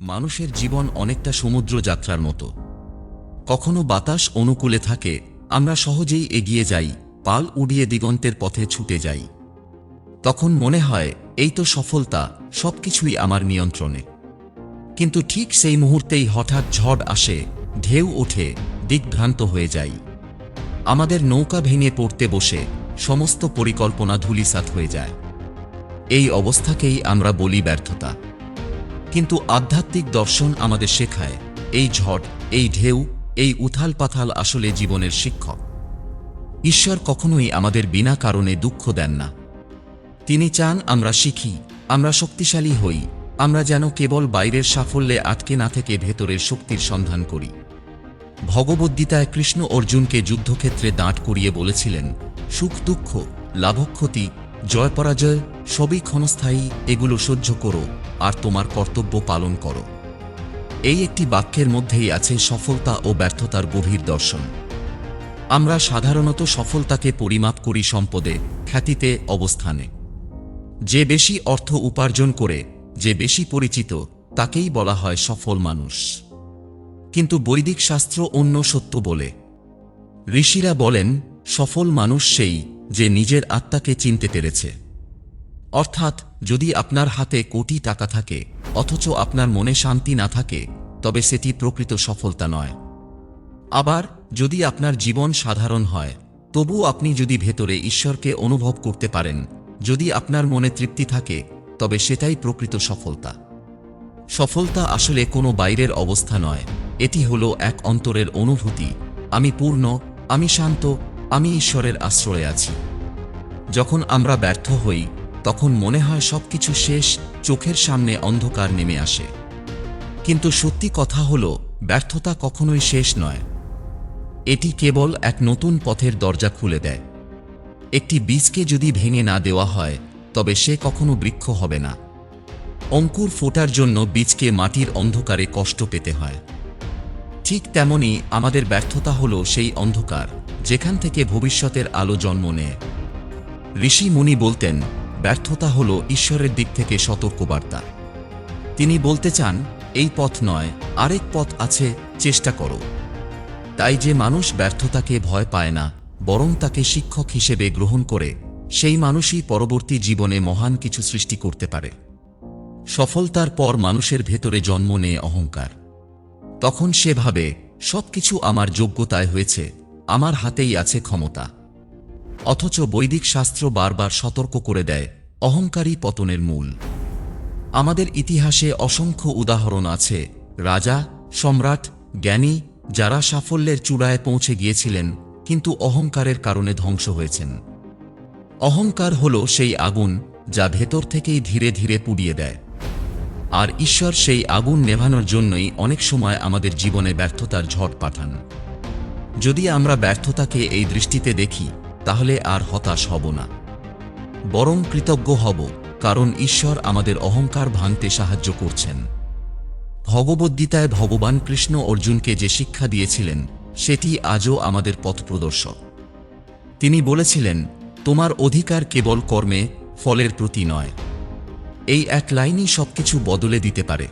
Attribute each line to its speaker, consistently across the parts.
Speaker 1: মানুষের জীবন অনেকটা সমুদ্র যাত্রার মতো। কখনো বাতাস অনুকূলে থাকে, আমরা সহজেই এগিয়ে যাই, পাল উড়িয়ে দিগন্তের পথে ছুটে যাই। তখন মনে হয়, এই তো সফলতা, সবকিছুই আমার নিয়ন্ত্রণে। কিন্তু ঠিক সেই মুহূর্তেই হঠাৎ ঝড় আসে, ঢেউ ওঠে দিকভ্রান্ত হয়ে যাই। আমাদের নৌকা ভেঙে পড়তে বসে, সমস্ত পরিকল্পনা ধূলিসাৎ হয়ে যায়। এই অবস্থাকেই আমরা বলি ব্যর্থতা। কিন্তু আধ্যাত্মিক দর্শন আমাদের শেখায়, এই ঝড়, এই ঢেউ, এই উথাল পাথাল আসলে জীবনের শিক্ষক। ঈশ্বর কখনোই আমাদের বিনা কারণে দুঃখ দেন না। তিনি চান আমরা শিখি, আমরা শক্তিশালী হই, আমরা যেন কেবল বাইরের সাফল্যে আটকে না থেকে ভেতরের শক্তির সন্ধান করি। ভগবদ্গীতায় কৃষ্ণ অর্জুনকে যুদ্ধক্ষেত্রে দাঁড় করিয়ে বলেছিলেন, সুখ দুঃখ, লাভক্ষতি জয় পরাজয় সবই ক্ষণস্থায়ী, এগুলো সহ্য করো, আর তোমার কর্তব্য পালন করো। এই একটি বাক্যের মধ্যেই আছে সফলতা ও ব্যর্থতার গভীর দর্শন। আমরা সাধারণত সফলতাকে পরিমাপ করি সম্পদে, খ্যাতিতে, অবস্থানে। যে বেশি অর্থ উপার্জন করে, যে বেশি পরিচিত, তাকেই বলা হয় সফল মানুষ। কিন্তু বৈদিক শাস্ত্র অন্য সত্য বলে। ঋষিরা বলেন, সফল মানুষ সেই যে নিজের আত্মাকে চিনতে পেরেছে। অর্থাৎ, যদি আপনার হাতে কোটি টাকা থাকে, অথচ আপনার মনে শান্তি না থাকে, তবে সেটি প্রকৃত সফলতা নয়। আবার, যদি আপনার জীবন সাধারণ হয়, তবু আপনি যদি ভেতরে ঈশ্বরকে অনুভব করতে পারেন, যদি আপনার মনে তৃপ্তি থাকে, তবে সেটাই প্রকৃত সফলতা। সফলতা আসলে কোনো বাইরের অবস্থা নয়, এটি হলো এক অন্তরের অনুভূতি, আমি পূর্ণ, আমি শান্ত আমি ঈশ্বরের আশ্রয়ে আছি। যখন আমরা ব্যর্থ হই, তখন মনে হয় সবকিছু শেষ, চোখের সামনে অন্ধকার নেমে আসে। কিন্তু সত্যি কথা হল, ব্যর্থতা কখনোই শেষ নয়। এটি কেবল এক নতুন পথের দরজা খুলে দেয়। একটি বীজকে যদি ভেঙে না দেওয়া হয়, তবে সে কখনো বৃক্ষ হবে না। অঙ্কুর ফোটার জন্য বীজকে মাটির অন্ধকারে কষ্ট পেতে হয়। ঠিক তেমনি আমাদের ব্যর্থতা হল সেই অন্ধকার, যেখান থেকে ভবিষ্যতের আলো জন্ম নেয়। ঋষি মুনি বলতেন, ব্যর্থতা হল ঈশ্বরের দিক থেকে সতর্কবার্তা। তিনি বলতে চান, এই পথ নয়, আরেক পথ আছে, চেষ্টা করো। তাই যে মানুষ ব্যর্থতাকে ভয় পায় না, বরং তাকে শিক্ষক হিসেবে গ্রহণ করে, সেই মানুষই পরবর্তী জীবনে মহান কিছু সৃষ্টি করতে পারে। সফলতার পর মানুষের ভেতরে জন্ম নেয় অহংকার। তখন সে ভাবে, সবকিছু আমার যোগ্যতায় হয়েছে, আমার হাতেই আছে ক্ষমতা। অথচ বৈদিক শাস্ত্র বারবার সতর্ক করে দেয় অহংকারী পতনের মূল। আমাদের ইতিহাসে অসংখ্য উদাহরণ আছে, রাজা, সম্রাট, জ্ঞানী, যারা সাফল্যের চূড়ায় পৌঁছে গিয়েছিলেন, কিন্তু অহংকারের কারণে ধ্বংস হয়েছেন। অহংকার হল সেই আগুন, যা ভেতর থেকেই ধীরে ধীরে পুড়িয়ে দেয়। আর ঈশ্বর সেই আগুন নেভানোর জন্যই অনেক সময় আমাদের জীবনে ব্যর্থতার ঝড় পাঠান। যদি আমরা ব্যর্থতাকে এই দৃষ্টিতে দেখি, তাহলে আর হতাশ হব না। বরং কৃতজ্ঞ হব, কারণ ঈশ্বর আমাদের অহংকার ভাঙতে সাহায্য করছেন। ভগবদ্গীতায় ভগবান কৃষ্ণ অর্জুনকে যে শিক্ষা দিয়েছিলেন, সেটি আজও আমাদের পথপ্রদর্শক। তিনি বলেছিলেন, তোমার অধিকার কেবল কর্মে, ফলের প্রতি নয়। এই এক লাইনই সবকিছু বদলে দিতে পারে।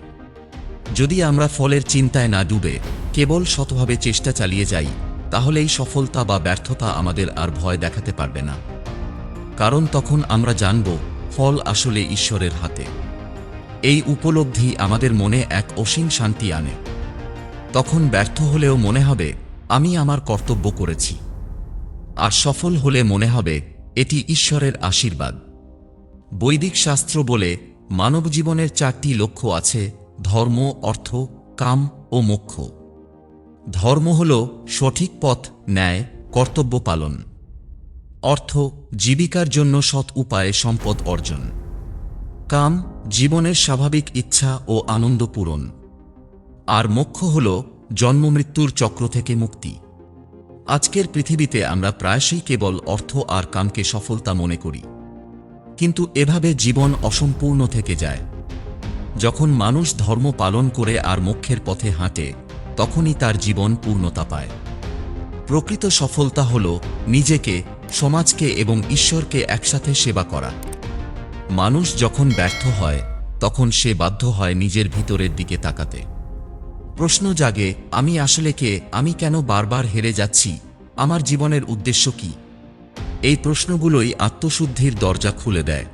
Speaker 1: যদি আমরা ফলের চিন্তায় না ডুবে, কেবল শতভাবে চেষ্টা চালিয়ে যাই, তাহলেই সফলতা বা ব্যর্থতা আমাদের আর ভয় দেখাতে পারবে না। কারণ তখন আমরা জানব, ফল আসলে ঈশ্বরের হাতে। এই উপলব্ধি আমাদের মনে এক অসীম শান্তি আনে। তখন ব্যর্থ হলেও মনে হবে, আমি আমার কর্তব্য করেছি। আর সফল হলে মনে হবে, এটি ঈশ্বরের আশীর্বাদ। বৈদিক শাস্ত্র বলে মানব জীবনের চারটি লক্ষ্য আছে, ধর্ম, অর্থ, কাম ও মোক্ষ। ধর্ম হল সঠিক পথ, ন্যায়, কর্তব্য পালন। অর্থ, জীবিকার জন্য সৎ উপায়ে সম্পদ অর্জন। কাম, জীবনের স্বাভাবিক ইচ্ছা ও আনন্দ পূরণ। আর মোক্ষ হল জন্মমৃত্যুর চক্র থেকে মুক্তি। আজকের পৃথিবীতে আমরা প্রায়শই কেবল অর্থ আর কামকে সফলতা মনে করি। কিন্তু এভাবে জীবন অসম্পূর্ণ থেকে যায়। যখন মানুষ ধর্ম পালন করে আর মোক্ষের পথে হাঁটে, তখনই তার জীবন পূর্ণতা পায়। প্রকৃত সফলতা হল নিজেকে, সমাজকে এবং ঈশ্বরকে একসাথে সেবা করা। মানুষ যখন ব্যর্থ হয়, তখন সে বাধ্য হয় নিজের ভিতরের দিকে তাকাতে। প্রশ্ন জাগে, আমি আসলে কে? আমি কেন বারবার হেরে যাচ্ছি? আমার জীবনের উদ্দেশ্য কি? এই প্রশ্নগুলোই আত্মশুদ্ধির দরজা খুলে দেয়।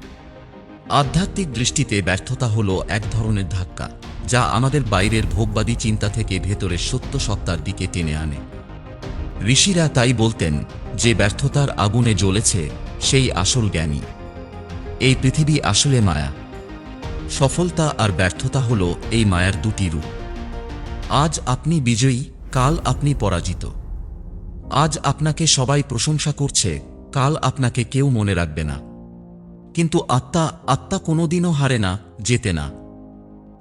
Speaker 1: আধ্যাত্মিক দৃষ্টিতে ব্যর্থতা হল এক ধরনের ধাক্কা, যা আমাদের বাইরের ভোগবাদী চিন্তা থেকে ভেতরের সত্য সত্তার দিকে টেনে আনে। ঋষিরা তাই বলতেন, যে ব্যর্থতার আগুনে জ্বলেছে, সেই আসল জ্ঞানী। এই পৃথিবী আসলে মায়া। সফলতা আর ব্যর্থতা হল এই মায়ার দুটি রূপ। আজ আপনি বিজয়ী, কাল আপনি পরাজিত। আজ আপনাকে সবাই প্রশংসা করছে কাল আপনাকে কেউ মনে রাখবে না। কিন্তু আত্মা আত্মা কোনোদিনও হারে না, জেতে না।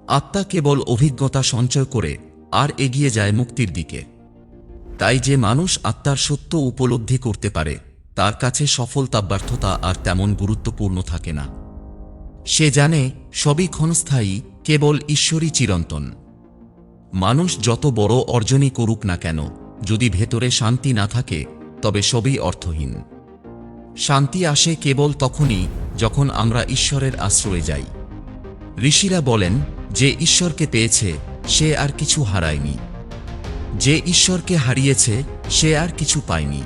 Speaker 1: আত্মা কেবল অভিজ্ঞতা সঞ্চয় করে আর এগিয়ে যায় মুক্তির দিকে। তাই যে মানুষ আত্মার সত্য উপলব্ধি করতে পারে, তার কাছে সফলতা ব্যর্থতা আর তেমন গুরুত্বপূর্ণ থাকে না। সে জানে সবই ক্ষণস্থায়ী, কেবল ঈশ্বরই চিরন্তন। মানুষ যত বড় অর্জনই করুক না কেন, যদি ভেতরে শান্তি না থাকে, তবে সবই অর্থহীন। শান্তি আসে কেবল তখনই যখন আমরা ঈশ্বরের আশ্রয়ে যাই। ঋষিরা বলেন, যে ঈশ্বরকে পেয়েছে, সে আর কিছু হারায়নি। যে ঈশ্বরকে হারিয়েছে, সে আর কিছু পায়নি।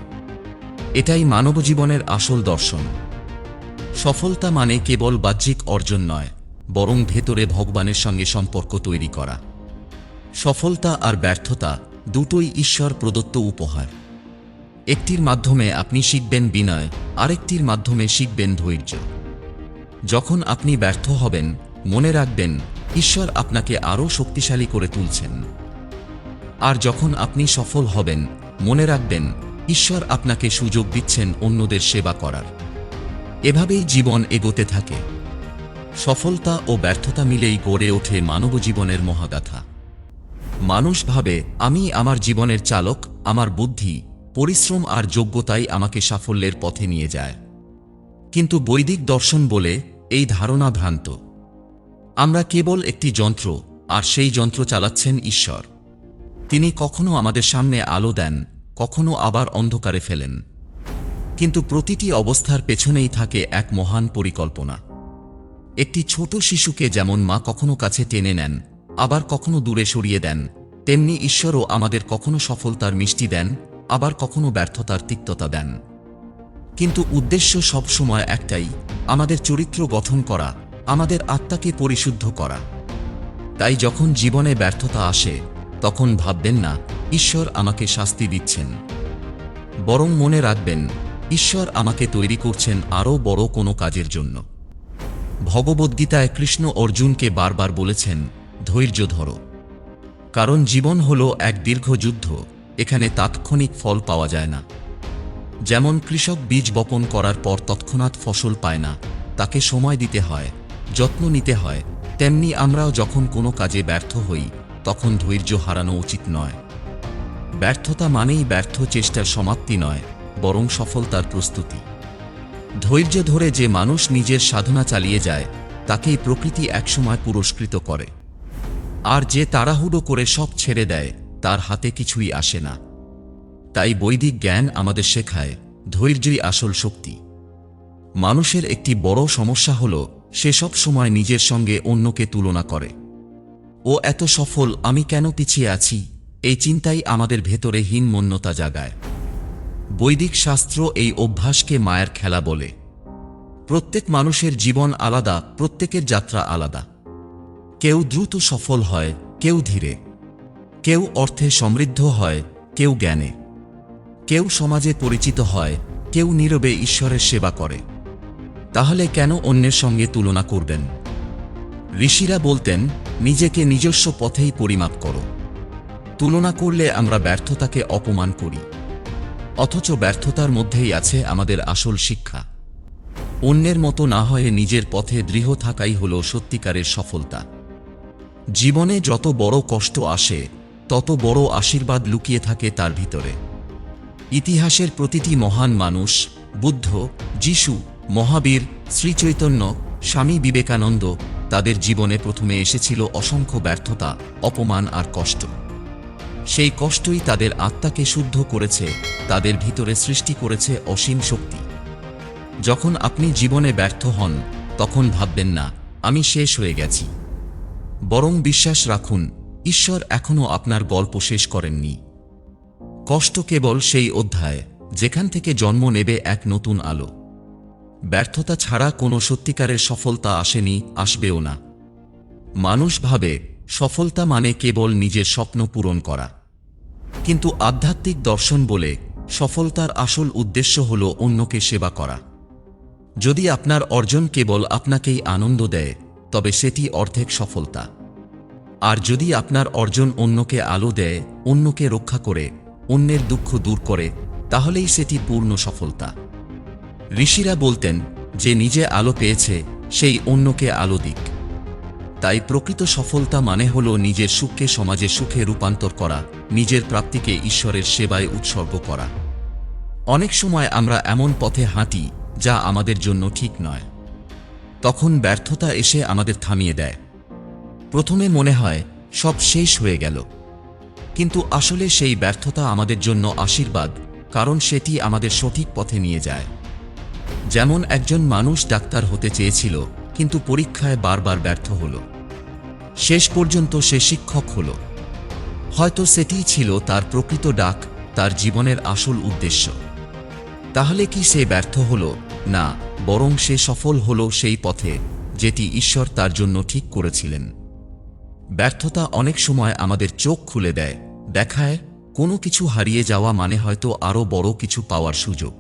Speaker 1: এটাই মানবজীবনের আসল দর্শন। সফলতা মানে কেবল বাহ্যিক অর্জন নয়, বরং ভেতরে ভগবানের সঙ্গে সম্পর্ক তৈরি করা। সফলতা আর ব্যর্থতা দুটোই ঈশ্বর প্রদত্ত উপহার। একটির মাধ্যমে আপনি শিখবেন বিনয়, আরেকটির মাধ্যমে শিখবেন ধৈর্য। যখন আপনি ব্যর্থ হবেন, মনে রাখবেন, ঈশ্বর আপনাকে আরও শক্তিশালী করে তুলছেন। আর যখন আপনি সফল হবেন, মনে রাখবেন, ঈশ্বর আপনাকে সুযোগ দিচ্ছেন অন্যদের সেবা করার। এভাবেই জীবন এগোতে থাকে। সফলতা ও ব্যর্থতা মিলেই গড়ে ওঠে মানবজীবনের মহাগাথা। মানুষ ভাবে, আমি আমার জীবনের চালক, আমার বুদ্ধি পরিশ্রম আর যোগ্যতাই আমাকে সাফল্যের পথে নিয়ে যায়। কিন্তু বৈদিক দর্শন বলে এই ধারণা ভ্রান্ত। আমরা কেবল একটি যন্ত্র, আর সেই যন্ত্র চালাচ্ছেন ঈশ্বর। তিনি কখনো আমাদের সামনে আলো দেন, কখনো আবার অন্ধকারে ফেলেন। কিন্তু প্রতিটি অবস্থার পেছনেই থাকে এক মহান পরিকল্পনা। একটি ছোট শিশুকে যেমন মা কখনো কাছে টেনে নেন, আবার কখনো দূরে সরিয়ে দেন, তেমনি ঈশ্বরও আমাদের কখনো সফলতার মিষ্টি দেন আবার কখনো ব্যর্থতার তিক্ততা দেন। কিন্তু উদ্দেশ্য সবসময় একটাই, আমাদের চরিত্র গঠন করা, আমাদের আত্মাকে পরিশুদ্ধ করা। তাই যখন জীবনে ব্যর্থতা আসে, তখন ভাববেন না, ঈশ্বর আমাকে শাস্তি দিচ্ছেন। বরং মনে রাখবেন, ঈশ্বর আমাকে তৈরি করছেন আরও বড় কোনো কাজের জন্য। ভগবদ্গীতায় কৃষ্ণ অর্জুনকে বারবার বলেছেন, ধৈর্য ধরো। কারণ জীবন হল এক দীর্ঘ যুদ্ধ। এখানে তাৎক্ষণিক ফল পাওয়া যায় না। যেমন কৃষক বীজ বপন করার পর তৎক্ষণাৎ ফসল পায় না, তাকে সময় দিতে হয়, যত্ন নিতে হয়, তেমনি আমরাও যখন কোনো কাজে ব্যর্থ হই, তখন ধৈর্য হারানো উচিত নয়। ব্যর্থতা মানেই ব্যর্থ চেষ্টার সমাপ্তি নয়, বরং সফলতার প্রস্তুতি। ধৈর্য ধরে যে মানুষ নিজের সাধনা চালিয়ে যায়, তাকেই প্রকৃতি একসময় পুরস্কৃত করে। আর যে তাড়াহুড়ো করে সব ছেড়ে দেয় তার হাতে কিছুই আসে না। তাই বৈদিক জ্ঞান আমাদের শেখায় ধৈর্যই আসল শক্তি। মানুষের একটি বড় সমস্যা হল, সে সব সময় নিজের সঙ্গে অন্যকে তুলনা করে। ও এত সফল, আমি কেন পিছিয়ে আছি? এই চিন্তাই আমাদের ভেতরে হীনমন্যতা জাগায়। বৈদিক শাস্ত্র এই অভ্যাসকে মায়ের খেলা বলে। প্রত্যেক মানুষের জীবন আলাদা, প্রত্যেকের যাত্রা আলাদা। কেউ দ্রুত সফল হয়, কেউ ধীরে। কেউ অর্থে সমৃদ্ধ হয়, কেউ জ্ঞানে। কেউ সমাজে পরিচিত হয়, কেউ নীরবে ঈশ্বরের সেবা করে। তাহলে কেন অন্যের সঙ্গে তুলনা করবেন? ঋষিরা বলতেন, নিজেকে নিজস্ব পথেই পরিমাপ করো। তুলনা করলে আমরা ব্যর্থতাকে অপমান করি। অথচ ব্যর্থতার মধ্যেই আছে আমাদের আসল শিক্ষা। অন্যের মতো না হয়ে নিজের পথে দৃঢ় থাকাই হল সত্যিকারের সফলতা। জীবনে যত বড় কষ্ট আসে তত বড় আশীর্বাদ লুকিয়ে থাকে তার ভিতরে। ইতিহাসের প্রতিটি মহান মানুষ, বুদ্ধ, যিশু, মহাবীর, শ্রীচৈতন্য, স্বামী বিবেকানন্দ, তাদের জীবনে প্রথমে এসেছিল অসংখ্য ব্যর্থতা, অপমান আর কষ্ট। সেই কষ্টই তাদের আত্মাকে শুদ্ধ করেছে, তাদের ভিতরে সৃষ্টি করেছে অসীম শক্তি। যখন আপনি জীবনে ব্যর্থ হন, তখন ভাববেন না, আমি শেষ হয়ে গেছি। বরং বিশ্বাস রাখুন ঈশ্বর এখনও আপনার গল্প শেষ করেননি। কষ্ট কেবল সেই অধ্যায়, যেখান থেকে জন্ম নেবে এক নতুন আলো। ব্যর্থতা ছাড়া কোনো সত্যিকারের সফলতা আসেনি, আসবেও না। মানুষ ভাবে, সফলতা মানে কেবল নিজের স্বপ্ন পূরণ করা। কিন্তু আধ্যাত্মিক দর্শন বলে, সফলতার আসল উদ্দেশ্য হল অন্যকে সেবা করা। যদি আপনার অর্জন কেবল আপনাকেই আনন্দ দেয়, তবে সেটি অর্ধেক সফলতা। আর যদি আপনার অর্জন অন্যকে আলো দেয়, অন্যকে রক্ষা করে, অন্যের দুঃখ দূর করে, তাহলেই সেটি পূর্ণ সফলতা। ঋষিরা বলতেন, যে নিজে আলো পেয়েছে, সেই অন্যকে আলো দিক। তাই প্রকৃত সফলতা মানে হল নিজের সুখকে সমাজে সুখে রূপান্তর করা, নিজের প্রাপ্তিকে ঈশ্বরের সেবায় উৎসর্গ করা। অনেক সময় আমরা এমন পথে হাঁটি, যা আমাদের জন্য ঠিক নয়। তখন ব্যর্থতা এসে আমাদের থামিয়ে দেয়। প্রথমে মনে হয়, সব শেষ হয়ে গেল। কিন্তু আসলে সেই ব্যর্থতা আমাদের জন্য আশীর্বাদ, কারণ সেটি আমাদের সঠিক পথে নিয়ে যায়। যেমন একজন মানুষ ডাক্তার হতে চেয়েছিল, কিন্তু পরীক্ষায় বারবার ব্যর্থ হল। শেষ পর্যন্ত সে শিক্ষক হল। হয়তো সেটিই ছিল তার প্রকৃত ডাক, তার জীবনের আসল উদ্দেশ্য। তাহলে কি সে ব্যর্থ হল? না, বরং সে সফল হল সেই পথে, যেটি ঈশ্বর তার জন্য ঠিক করেছিলেন। ব্যর্থতা অনেক সময় আমাদের চোখ খুলে দেয়, দেখায় কোনো কিছু হারিয়ে যাওয়া মানে হয়তো আরও বড় কিছু পাওয়ার সুযোগ।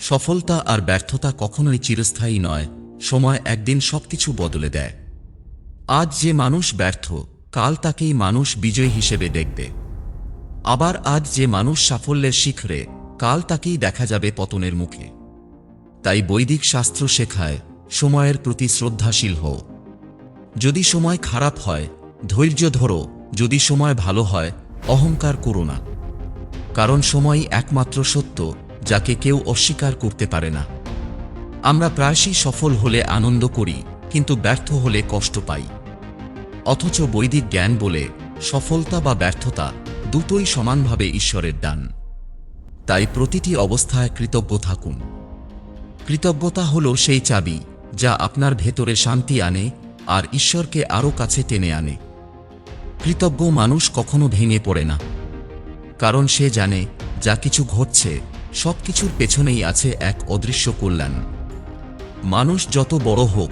Speaker 1: সফলতা আর ব্যর্থতা কখনোই চিরস্থায়ী নয়, সময় একদিন সবকিছু বদলে দেয়। আজ যে মানুষ ব্যর্থ, কাল তাকেই মানুষ বিজয়ী হিসেবে দেখবে। আবার আজ যে মানুষ সাফল্যের শিখরে, কাল তাকেই দেখা যাবে পতনের মুখে। তাই বৈদিক শাস্ত্র শেখায়, সময়ের প্রতি শ্রদ্ধাশীল হও। যদি সময় খারাপ হয়, ধৈর্য ধরো, যদি সময় ভালো হয়, অহংকার করো না। কারণ সময়ই একমাত্র সত্য, যাকে কেউ অস্বীকার করতে পারে না। আমরা প্রায়শই সফল হলে আনন্দ করি, কিন্তু ব্যর্থ হলে কষ্ট পাই। অথচ বৈদিক জ্ঞান বলে, সফলতা বা ব্যর্থতা দুটোই সমানভাবে ঈশ্বরের দান। তাই প্রতিটি অবস্থায় কৃতজ্ঞ থাকুন। কৃতজ্ঞতা হল সেই চাবি, যা আপনার ভেতরে শান্তি আনে আর ঈশ্বরকে আরও কাছে টেনে আনে। কৃতজ্ঞ মানুষ কখনো ভেঙে পড়ে না। কারণ সে জানে, যা কিছু ঘটছে, সব কিছুর পেছনেই আছে এক অদৃশ্য কল্যাণ। মানুষ যত বড় হোক,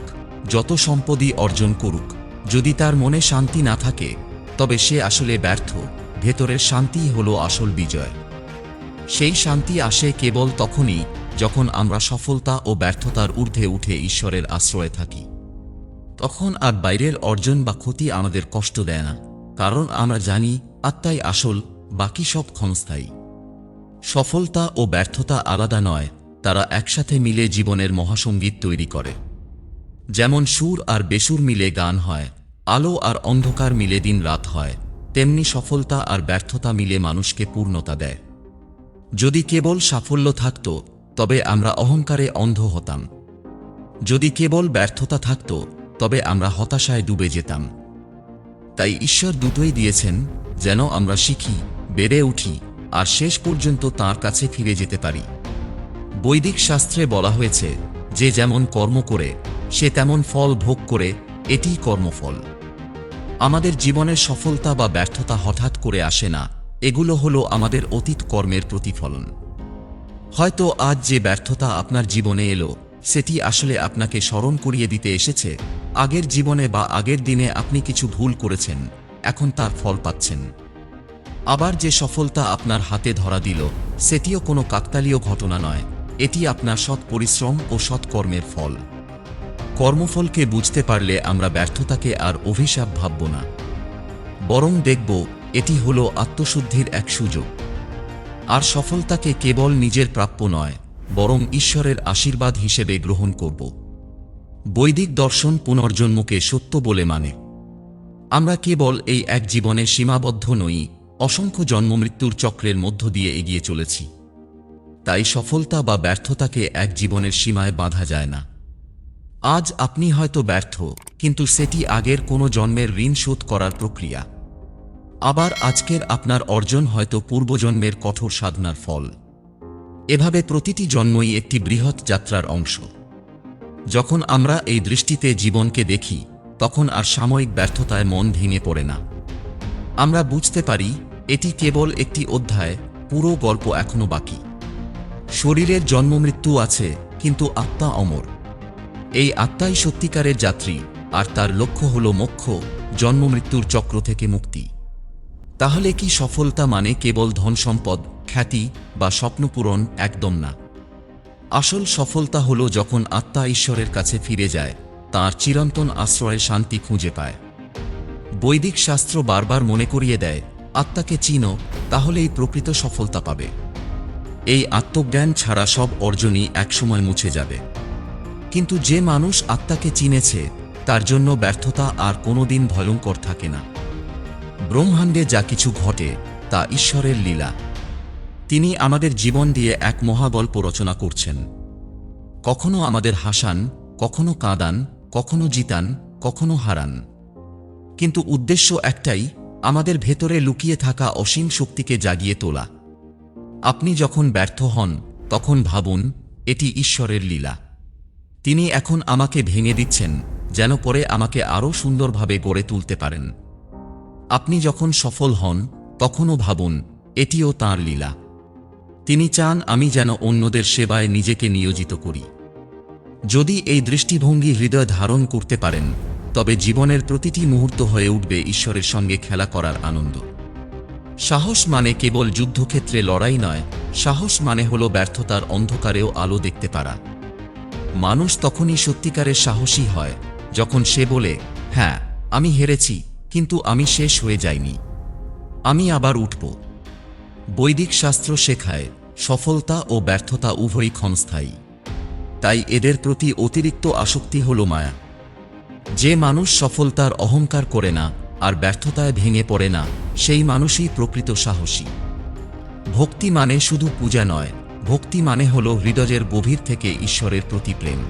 Speaker 1: যত সম্পদই অর্জন করুক, যদি তার মনে শান্তি না থাকে, তবে সে আসলে ব্যর্থ, ভেতরের শান্তিই হল আসল বিজয়। সেই শান্তি আসে কেবল তখনই, যখন আমরা সফলতা ও ব্যর্থতার ঊর্ধ্বে উঠে ঈশ্বরের আশ্রয়ে থাকি। তখন আর বাইরের অর্জন বা ক্ষতি আমাদের কষ্ট দেয় না, কারণ আমরা জানি আত্মাই আসল, বাকি সব ক্ষণস্থায়ী। সফলতা ও ব্যর্থতা আলাদা নয়, তারা একসাথে মিলে জীবনের মহাসঙ্গীত তৈরি করে। যেমন সুর আর বেসুর মিলে গান হয়, আলো আর অন্ধকার মিলে দিন রাত হয়, তেমনি সফলতা আর ব্যর্থতা মিলে মানুষকে পূর্ণতা দেয়। যদি কেবল সাফল্য থাকত, তবে আমরা অহংকারে অন্ধ হতাম। যদি কেবল ব্যর্থতা থাকত তবে আমরা হতাশায় ডুবে যেতাম। তাই ঈশ্বর দুটোই দিয়েছেন যেন আমরা শিখি, বেড়ে উঠি, আর শেষ পর্যন্ত তার কাছে ফিরে যেতে পারি। বৈদিক শাস্ত্রে বলা হয়েছে, যে যেমন কর্ম করে, সে তেমন ফল ভোগ করে, এটিই কর্মফল। আমাদের জীবনের সফলতা বা ব্যর্থতা হঠাৎ করে আসে না, এগুলো হলো আমাদের অতীত কর্মের প্রতিফলন। হয়তো আজ যে ব্যর্থতা আপনার জীবনে এলো, সেটি আসলে আপনাকে স্মরণ করিয়ে দিতে এসেছে আগের জীবনে বা আগের দিনে আপনি কিছু ভুল করেছেন, এখন তার ফল পাচ্ছেন। আবার যে সফলতা আপনার হাতে ধরা দিল, সেটিও কোনো কাকতালীয় ঘটনা নয়। এটি আপনার সৎ পরিশ্রম ও সৎকর্মের ফল। কর্মফলকে বুঝতে পারলে আমরা ব্যর্থতাকে আর অভিশাপ ভাবব না। বরং দেখব, এটি হল আত্মশুদ্ধির এক সুযোগ। আর সফলতাকে কেবল নিজের প্রাপ্য নয়, বরং ঈশ্বরের আশীর্বাদ হিসেবে গ্রহণ করব। বৈদিক দর্শন পুনর্জন্মকে সত্য বলে মানে। আমরা কেবল এই এক জীবনে সীমাবদ্ধ নই, অসংখ্য জন্মমৃত্যুর চক্রের মধ্য দিয়ে এগিয়ে চলেছি। তাই সফলতা বা ব্যর্থতাকে এক জীবনের সীমায় বাঁধা যায় না। আজ আপনি হয়তো ব্যর্থ, কিন্তু সেটি আগের কোনো জন্মের ঋণ শোধ করার প্রক্রিয়া। আবার আজকের আপনার অর্জন হয়তো পূর্বজন্মের কঠোর সাধনার ফল। এভাবে প্রতিটি জন্মই একটি বৃহৎ যাত্রার অংশ। যখন আমরা এই দৃষ্টিতে জীবনকে দেখি, তখন আর সাময়িক ব্যর্থতায় মন ভেঙে পড়ে না। আমরা বুঝতে পারি, এটি কেবল একটি অধ্যায়, পুরো গল্প এখনও বাকি। শরীরের জন্মমৃত্যু আছে, কিন্তু আত্মা অমর। এই আত্মাই সত্যিকারের যাত্রী, আর তার লক্ষ্য হল মোক্ষ জন্মমৃত্যুর চক্র থেকে মুক্তি। তাহলে কি সফলতা মানে কেবল ধন সম্পদ খ্যাতি বা স্বপ্নপূরণ একদম না? আসল সফলতা হল যখন আত্মা ঈশ্বরের কাছে ফিরে যায়, তার চিরন্তন আশ্রয়ে শান্তি খুঁজে পায়। বৈদিক শাস্ত্র বারবার মনে করিয়ে দেয়, আত্মাকে চিনো, তাহলেই প্রকৃত সফলতা পাবে। এই আত্মজ্ঞান ছাড়া সব অর্জনই একসময় মুছে যাবে। কিন্তু যে মানুষ আত্মাকে চিনেছে, তার জন্য ব্যর্থতা আর কোনোদিন ভয়ঙ্কর থাকে না। ব্রহ্মাণ্ডে যা কিছু ঘটে, তা ঈশ্বরের লীলা। তিনি আমাদের জীবন দিয়ে এক মহাগল্প রচনা করছেন। কখনো আমাদের হাসান, কখনো কাঁদান, কখনো জিতান, কখনো হারান। কিন্তু উদ্দেশ্য একটাই, আমাদের ভেতরে লুকিয়ে থাকা অসীম শক্তিকে জাগিয়ে তোলা। আপনি যখন ব্যর্থ হন, তখন ভাবুন, এটি ঈশ্বরের লীলা। তিনি এখন আমাকে ভেঙে দিচ্ছেন, যেন পরে আমাকে আরও সুন্দরভাবে গড়ে তুলতে পারেন। আপনি যখন সফল হন, তখনও ভাবুন, এটিও তাঁর লীলা। তিনি চান আমি যেন অন্যদের সেবায় নিজেকে নিয়োজিত করি। যদি এই দৃষ্টিভঙ্গি হৃদয় ধারণ করতে পারেন, তবে জীবনের প্রতিটি মুহূর্ত হয়ে উঠবে ঈশ্বরের সঙ্গে খেলা করার আনন্দ। সাহস মানে কেবল যুদ্ধক্ষেত্রে লড়াই নয়, সাহস মানে হল ব্যর্থতার অন্ধকারেও আলো দেখতে পারা। মানুষ তখনই সত্যিকারের সাহসী হয়, যখন সে বলে হ্যাঁ আমি হেরেছি, কিন্তু আমি শেষ হয়ে যাইনি। আমি আবার উঠব। বৈদিক শাস্ত্র শেখায় সফলতা ও ব্যর্থতা উভয়ই ক্ষণস্থায়ী। তাই এদের প্রতি অতিরিক্ত আসক্তি হল মায়া। যে মানুষ সফলতার অহংকার করে না আর ব্যর্থতায় ভেঙে পড়ে না, সেই মানুষই প্রকৃত সাহসী। ভক্তি মানে শুধু পূজা নয়, ভক্তি মানে হল হৃদয়ের গভীর থেকে ঈশ্বরের প্রতি প্রেম।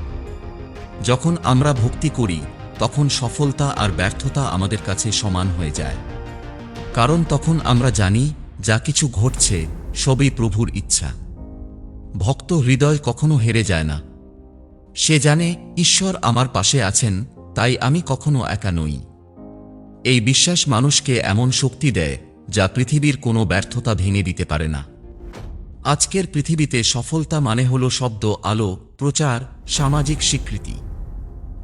Speaker 1: যখন আমরা ভক্তি করি, তখন সফলতা আর ব্যর্থতা আমাদের কাছে সমান হয়ে যায়। কারণ তখন আমরা জানি যা কিছু ঘটছে সবই প্রভুর ইচ্ছা। ভক্ত হৃদয় কখনো হেরে যায় না। সে জানে, ঈশ্বর আমার পাশে আছেন, তাই আমি কখনো একা নই। এই বিশ্বাস মানুষকে এমন শক্তি দেয়, যা পৃথিবীর কোনো ব্যর্থতা ভেঙে দিতে পারে না। আজকের পৃথিবীতে সফলতা মানে হল শব্দ, আলো, প্রচার, সামাজিক স্বীকৃতি।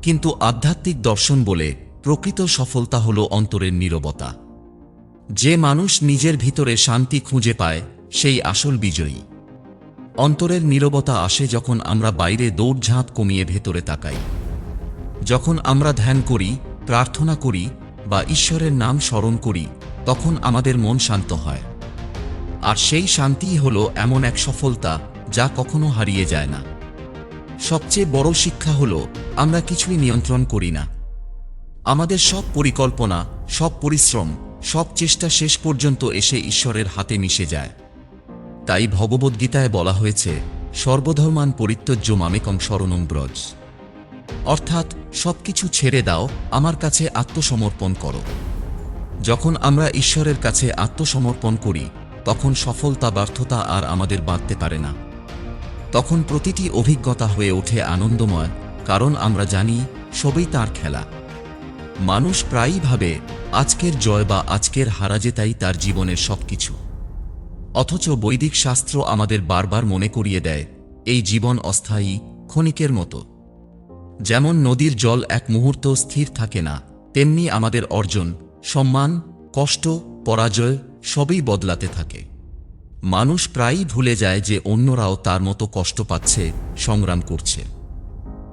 Speaker 1: কিন্তু আধ্যাত্মিক দর্শন বলে প্রকৃত সফলতা হল অন্তরের নীরবতা। যে মানুষ নিজের ভিতরে শান্তি খুঁজে পায় সেই আসল বিজয়ী। অন্তরের নীরবতা আসে যখন আমরা বাইরে দৌড়ঝাঁপ কমিয়ে ভেতরে তাকাই। যখন আমরা ধ্যান করি, প্রার্থনা করি বা ঈশ্বরের নাম স্মরণ করি, তখন আমাদের মন শান্ত হয়। আর সেই শান্তিই হল এমন এক সফলতা যা কখনো হারিয়ে যায় না। সবচেয়ে বড় শিক্ষা হল আমরা কিছুই নিয়ন্ত্রণ করি না। আমাদের সব পরিকল্পনা, সব পরিশ্রম, সব চেষ্টা শেষ পর্যন্ত এসে ঈশ্বরের হাতে মিশে যায়। তাই ভগবদ্গীতায় বলা হয়েছে, সর্বধর্মান পরিত্যজ্য মামেকং শরণং ব্রজ। অর্থাৎ, সবকিছু ছেড়ে দাও, আমার কাছে আত্মসমর্পণ করো। যখন আমরা ঈশ্বরের কাছে আত্মসমর্পণ করি, তখন সফলতা, ব্যর্থতা আর আমাদের বাঁধতে পারে না। তখন প্রতিটি অভিজ্ঞতা হয়ে ওঠে আনন্দময়, কারণ আমরা জানি, সবই তার খেলা। মানুষ প্রায়ই ভাবে, আজকের জয় বা আজকের হারাজেতাই তার জীবনের সবকিছু। অথচ বৈদিক শাস্ত্র আমাদের বারবার মনে করিয়ে দেয়, এই জীবন অস্থায়ী ক্ষণিকের মতো। যেমন নদীর জল এক মুহূর্ত স্থির থাকে না, তেমনি আমাদের অর্জন, সম্মান, কষ্ট, পরাজয় সবই বদলাতে থাকে। মানুষ প্রায়ই ভুলে যায় যে অন্যরাও তার মতো কষ্ট পাচ্ছে, সংগ্রাম করছে।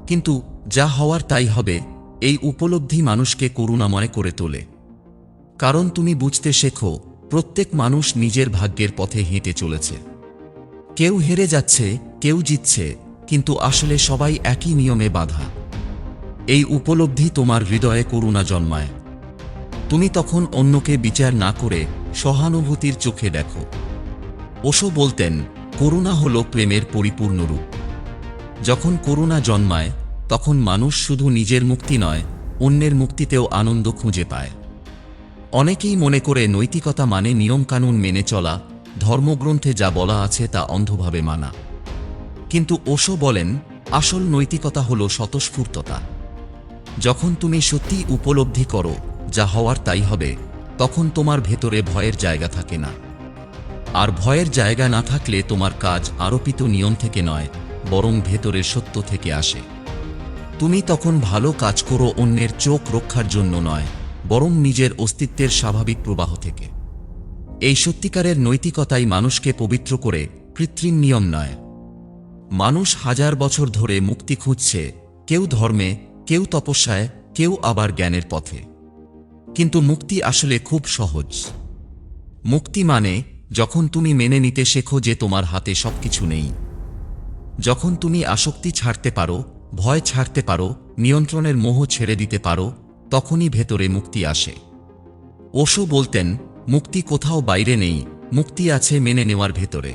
Speaker 1: কিন্তু যা হওয়ার তাই হবে, এই উপলব্ধি মানুষকে করুণাময় করে তোলে। কারণ তুমি বুঝতে শেখো প্রত্যেক মানুষ নিজের ভাগ্যের পথে হেঁটে চলেছে। কেউ হেরে যাচ্ছে, কেউ জিতছে, কিন্তু আসলে সবাই একই নিয়মে বাধা। এই উপলব্ধি তোমার হৃদয়ে করুণা জন্মায়। তুমি তখন অন্যকে বিচার না করে সহানুভূতির চোখে দেখো। ওশো বলতেন, করুণা হল প্রেমের পরিপূর্ণ রূপ। যখন করুণা জন্মায়, তখন মানুষ শুধু নিজের মুক্তি নয়, অন্যের মুক্তিতেও আনন্দ খুঁজে পায়। অনেকেই মনে করে নৈতিকতা মানে নিয়মকানুন মেনে চলা, ধর্মগ্রন্থে যা বলা আছে তা অন্ধভাবে মানা। কিন্তু ওশো বলেন, আসল নৈতিকতা হল স্বতঃস্ফূর্ততা। যখন তুমি সত্যি উপলব্ধি করো, যা হওয়ার তাই হবে, তখন তোমার ভেতরে ভয়ের জায়গা থাকে না। আর ভয়ের জায়গা না থাকলে তোমার কাজ আরোপিত নিয়ম থেকে নয়, বরং ভেতরের সত্য থেকে আসে। তুমি তখন ভালো কাজ করো অন্যের চোখ রক্ষার জন্য নয় বরং নিজের অস্তিত্বের স্বাভাবিক প্রবাহ থেকে। এই সত্যিকারের নৈতিকতাই মানুষকে পবিত্র করে কৃত্রিম নিয়ম নয়। মানুষ হাজার বছর ধরে মুক্তি খুঁজছে কেউ ধর্মে, কেউ তপস্যায়, কেউ আবার জ্ঞানের পথে। কিন্তু মুক্তি আসলে খুব সহজ। মুক্তি মানে যখন তুমি মেনে নিতে শেখো যে তোমার হাতে সবকিছু নেই। যখন তুমি আসক্তি ছাড়তে পারো, ভয় ছাড়তে পারো, নিয়ন্ত্রণের মোহ ছেড়ে দিতে পারো তখনই ভেতরে মুক্তি আসে। ওশো বলতেন, মুক্তি কোথাও বাইরে নেই, মুক্তি আছে মেনে নেওয়ার ভেতরে।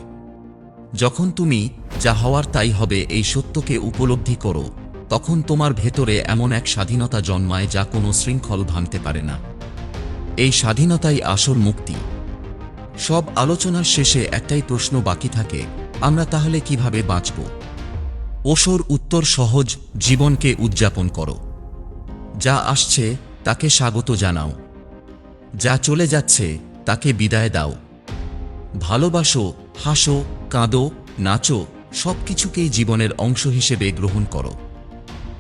Speaker 1: যখন তুমি যা হওয়ার তাই হবে, এই সত্যকে উপলব্ধি করো, তখন তোমার ভেতরে এমন এক স্বাধীনতা জন্মায় যা কোনো শৃঙ্খল ভাঙতে পারে না। এই স্বাধীনতাই আসল মুক্তি। সব আলোচনার শেষে একটাই প্রশ্ন বাকি থাকে, আমরা তাহলে কীভাবে বাঁচব? ওশোর উত্তর সহজ, জীবনকে উদযাপন করো। যা আসছে তাকে স্বাগত জানাও। যা চলে যাচ্ছে তাকে বিদায় দাও। ভালোবাসো, হাসো, কাঁদো, নাচো সব কিছুকেই জীবনের অংশ হিসেবে গ্রহণ করো।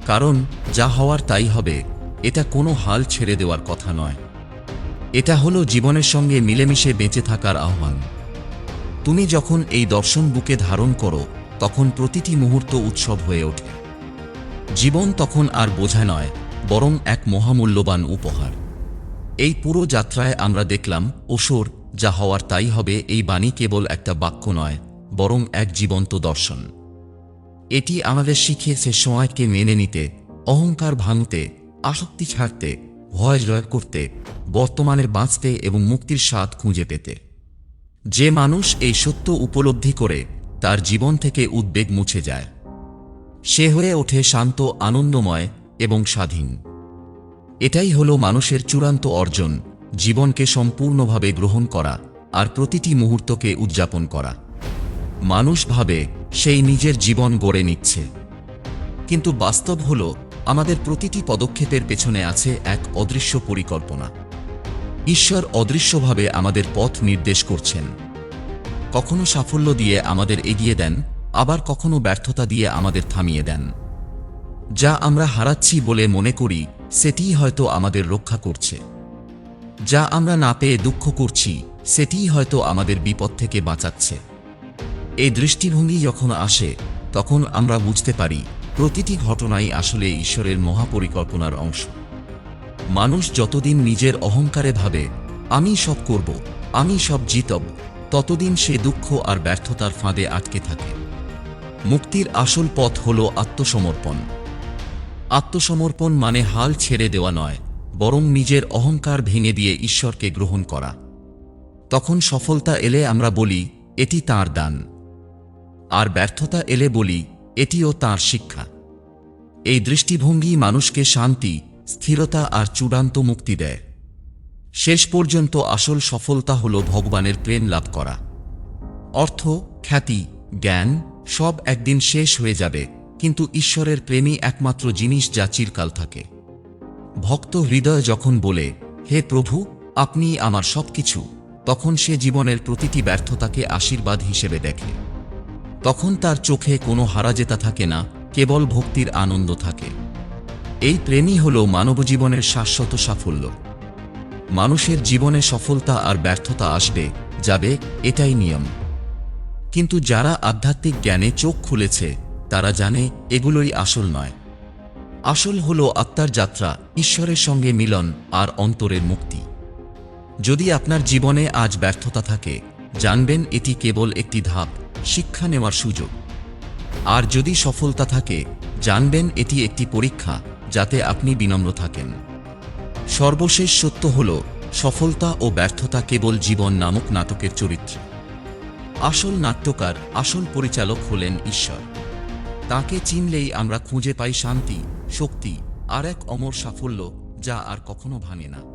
Speaker 1: কারণ যা হওয়ার তাই হবে, এটা কোনো হাল ছেড়ে দেওয়ার কথা নয়। এটা হলো জীবনের সঙ্গে মিলেমিশে বেঁচে থাকার আহ্বান। তুমি যখন এই দর্শন বুকে ধারণ করো, তখন প্রতিটি মুহূর্ত উৎসব হয়ে ওঠে। জীবন তখন আর বোঝা নয় বরং এক মহামূল্যবান উপহার। এই পুরো যাত্রায় আমরা দেখলাম ওসর যা হওয়ার তাই হবে এই বাণী কেবল একটা বাক্য নয়, বরং এক জীবন্ত দর্শন। এটি আমাদের শিখিয়েছে সময়কে মেনে নিতে, অহংকার ভাঙতে, আসক্তি ছাড়তে, ভয় জয় করতে, বর্তমানের বাঁচতে এবং মুক্তির স্বাদ খুঁজে পেতে। যে মানুষ এই সত্য উপলব্ধি করে, তার জীবন থেকে উদ্বেগ মুছে যায়। সে হয়ে ওঠে শান্ত, আনন্দময় এবং স্বাধীন। এটাই হলো মানুষের চূড়ান্ত অর্জন, জীবনকে সম্পূর্ণভাবে গ্রহণ করা আর প্রতিটি মুহূর্তকে উদযাপন করা। মানুষ ভাবে সেই নিজের জীবন গড়ে নিচ্ছে। কিন্তু বাস্তব হল, আমাদের প্রতিটি পদক্ষেপের পেছনে আছে এক অদৃশ্য পরিকল্পনা। ঈশ্বর অদৃশ্যভাবে আমাদের পথ নির্দেশ করছেন। কখনো সাফল্য দিয়ে আমাদের এগিয়ে দেন, আবার কখনো ব্যর্থতা দিয়ে আমাদের থামিয়ে দেন। যা আমরা হারাচ্ছি বলে মনে করি, সেটিই হয়তো আমাদের রক্ষা করছে। যা আমরা না পেয়ে দুঃখ করছি, সেটিই হয়তো আমাদের বিপদ থেকে বাঁচাচ্ছে। এই দৃষ্টিভঙ্গি যখন আসে, তখন আমরা বুঝতে পারি, প্রতিটি ঘটনাই আসলে ঈশ্বরের মহাপরিকল্পনার অংশ। মানুষ যতদিন নিজের অহংকারে ভাবে, আমি সব করব, আমি সব জিতব, ততদিন সে দুঃখ আর ব্যর্থতার ফাঁদে আটকে থাকে। মুক্তির আসল পথ হল আত্মসমর্পণ। আত্মসমর্পণ মানে হাল ছেড়ে দেওয়া নয়, বরং নিজের অহংকার ভেঙে দিয়ে ঈশ্বরকে গ্রহণ করা। তখন সফলতা এলে আমরা বলি, এটি তার দান। আর ব্যর্থতা এলে বলি, এটিও তার শিক্ষা। এই দৃষ্টিভঙ্গি মানুষকে শান্তি, স্থিরতা আর চূড়ান্ত মুক্তি দেয়। শেষ পর্যন্ত আসল সফলতা হল ভগবানের প্রেম লাভ করা। অর্থ, খ্যাতি, জ্ঞান সব একদিন শেষ হয়ে যাবে। কিন্তু ঈশ্বরের প্রেমই একমাত্র জিনিস যা চিরকাল থাকে। ভক্ত হৃদয় যখন বলে, হে প্রভু, আপনি আমার সবকিছু, তখন সে জীবনের প্রতিটি ব্যর্থতাকে আশীর্বাদ হিসেবে দেখে। তখন তার চোখে কোনো হারাজেতা থাকে না, কেবল ভক্তির আনন্দ থাকে। এই প্রেমই হল মানবজীবনের শাশ্বত সাফল্য। মানুষের জীবনে সফলতা আর ব্যর্থতা আসবে, যাবে, এটাই নিয়ম। কিন্তু যারা আধ্যাত্মিক জ্ঞানে চোখ খুলেছে তারা জানে এগুলোই আসল নয়। আসল হল আত্মার যাত্রা, ঈশ্বরের সঙ্গে মিলন আর অন্তরের মুক্তি। যদি আপনার জীবনে আজ ব্যর্থতা থাকে, জানবেন এটি কেবল একটি ধাপ, শিক্ষা নেওয়ার সুযোগ। আর যদি সফলতা থাকে, জানবেন এটি একটি পরীক্ষা, যাতে আপনি বিনম্র থাকেন। সর্বশেষ সত্য হল, সফলতা ও ব্যর্থতা কেবল জীবন নামক নাটকের চরিত্র। আসল নাট্যকার, আসল পরিচালক হলেন ঈশ্বর। তাকে চিনলেই আমরা খুঁজে পাই শান্তি, শক্তি আর এক অমর সাফল্য যা আর কখনো ভাঙে না।